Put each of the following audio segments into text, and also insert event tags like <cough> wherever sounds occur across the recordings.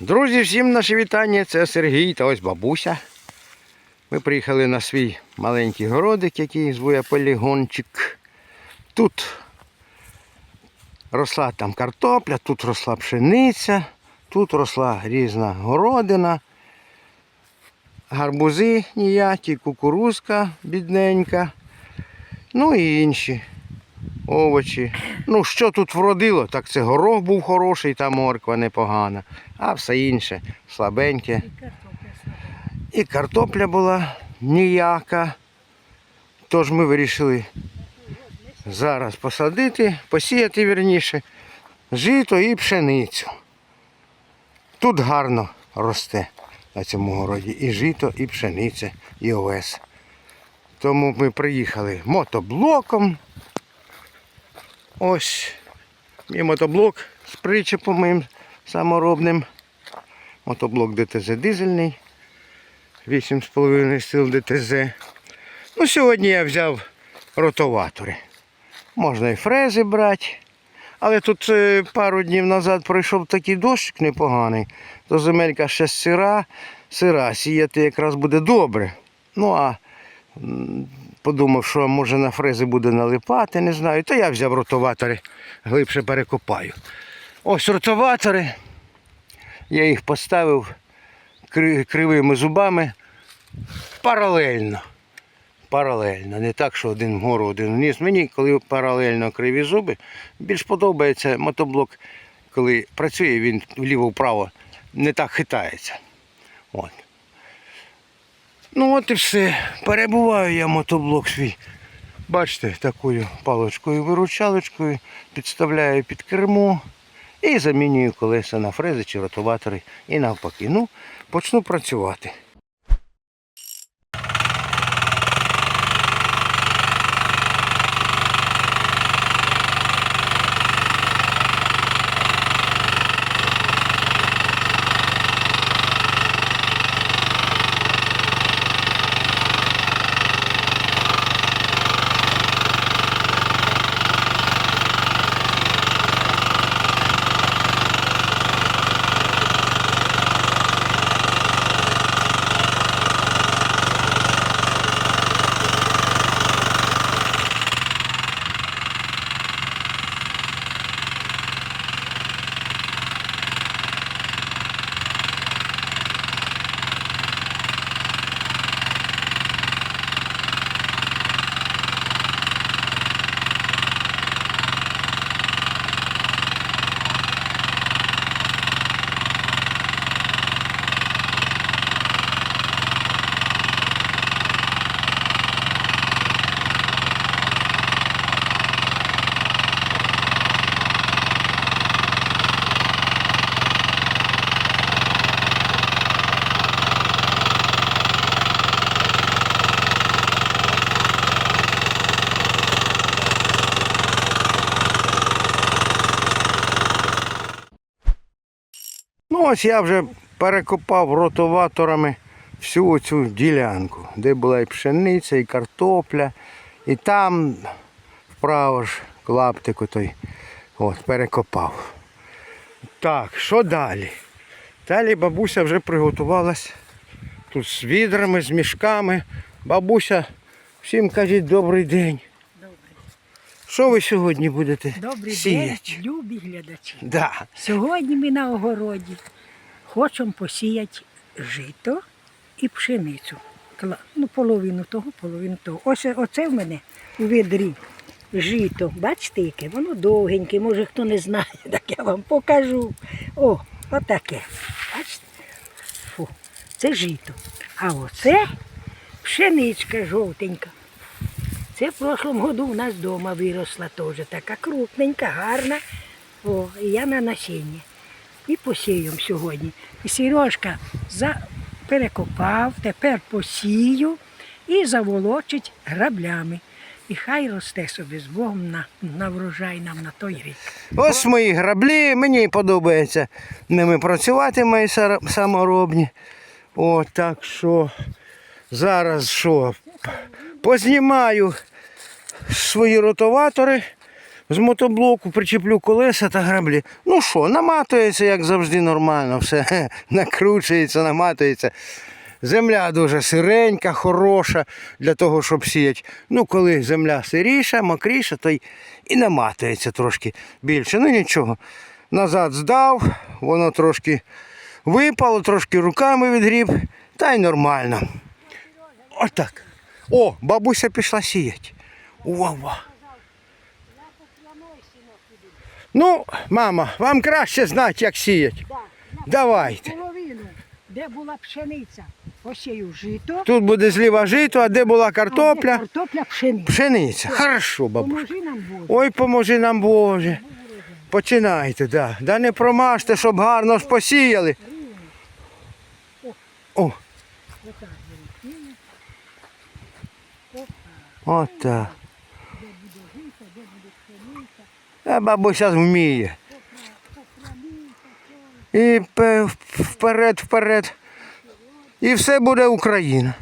Друзі, всім наше вітання. Це Сергій та ось бабуся. Ми приїхали на свій маленький городик, який звує полігончик. Тут росла там картопля, тут росла пшениця, тут росла різна городина, гарбузи ніякі, кукурузка бідненька, ну і інші овочі. Ну, що тут вродило, так це горох був хороший, та морква непогана, а все інше слабеньке. І картопля була ніяка. Тож ми вирішили зараз посадити, посіяти вірніше, жито і пшеницю. Тут гарно росте на цьому городі і жито, і пшениця, і овес. Тому ми приїхали мотоблоком. Ось мій мотоблок з причепом моїм саморобним. Мотоблок ДТЗ дизельний. 8,5 сил ДТЗ. Ну, сьогодні я взяв ротоватори. Можна і фрези брати. Але тут е, пару днів назад пройшов такий дощик непоганий, то земелька ще сира, сира сіяти якраз буде добре. Ну а подумав, що може на фрези буде налипати, не знаю. То я взяв ротоватори, глибше перекопаю. Ось ротоватори. Я їх поставив кривими зубами паралельно. Паралельно. Не так, що один вгору, один вниз. Мені, коли паралельно криві зуби, більш подобається мотоблок, коли працює, він вліво-вправо не так хитається. От. Ну от і все. Перебуваю я мотоблок свій. Бачите, такою паличкою-виручалочкою підставляю під кермо і замінюю колеса на фрези чи ротоватори і навпаки. Ну, почну працювати. Ось я вже перекопав ротоваторами всю цю ділянку, де була і пшениця, і картопля, і там вправо ж клаптику той от, перекопав. Так, що далі? Далі бабуся вже приготувалась тут з відрами, з мішками. Бабуся, всім кажіть добрий день. Що ви сьогодні будете Добрий сіяти? день, любі глядачі. Да. Сьогодні ми на огороді хочемо посіяти жито і пшеницю. Ну, половину того, половину того. Ось оце в мене у відрі жито. Бачите, яке? Воно довгеньке, може хто не знає, <laughs> так я вам покажу. О, отаке. Бачите? Фу, це жито. А оце пшеничка жовтенька. Це в прошлому году у нас вдома виросла теж така крупненька, гарна. О, і я на насіння. І посіємо сьогодні. І Сережка за... перекопав, тепер посію і заволочить граблями. І хай росте собі з Богом на, на врожай нам на той рік. Ось мої граблі, мені подобається ними працювати, мої саморобні. О, так що зараз що? Познімаю свої ротоватори, з мотоблоку причеплю колеса та граблі. Ну що, наматується, як завжди, нормально, все <laughs> накручується, наматується. Земля дуже сиренька, хороша для того, щоб сіяти. Ну, коли земля сиріша, мокріша, то й і наматується трошки більше. Ну нічого. Назад здав, воно трошки випало, трошки руками відгріб, та й нормально. Отак. О, бабуся пішла сіяти. Ува. Ну, мама, вам краще знати, як сіяти. Давайте. Половину, де була пшениця, посію жито. Тут буде зліва жито, а де була а де картопля, картопля пшениця. пшениця. Хорошо, бабуся. Поможи нам Боже. Ой, поможи нам Боже. Починайте, да. Да не промажте, щоб гарно ж посіяли. О. От так. А бабуся вміє. І вперед, вперед. І все буде Україна.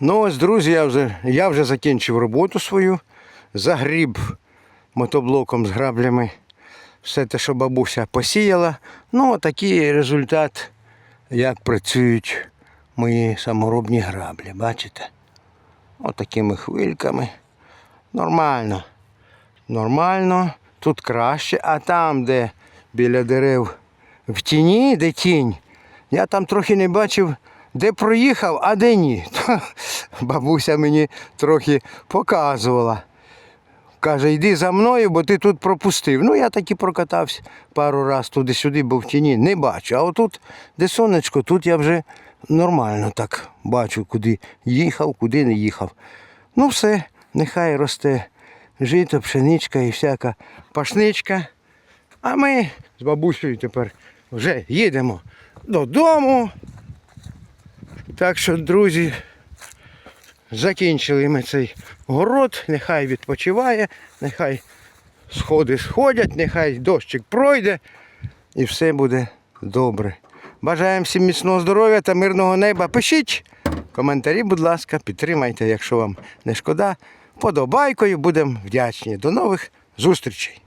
Ну ось, друзі, я вже, я вже закінчив роботу свою. Загріб мотоблоком з граблями. Все те, що бабуся посіяла. Ну, такий результат, як працюють мої саморобні граблі. Бачите? Отакими хвильками. Нормально. Нормально. Тут краще, а там, де біля дерев в тіні, де тінь, я там трохи не бачив, де проїхав, а де ні. Та <laughs> Бабуся мені трохи показувала. Каже, йди за мною, бо ти тут пропустив. Ну, я таки прокатався пару разів туди-сюди, бо в тіні не бачу. А отут, де сонечко, тут я вже нормально так бачу, куди їхав, куди не їхав. Ну все, нехай росте жито, пшеничка і всяка пашничка. А ми з бабусею тепер вже їдемо додому. Так що, друзі, закінчили ми цей город, нехай відпочиває, нехай сходи сходять, нехай дощик пройде і все буде добре. Бажаємо всім міцного здоров'я та мирного неба. Пишіть коментарі, будь ласка, підтримайте, якщо вам не шкода. Подобайкою будемо вдячні. До нових зустрічей!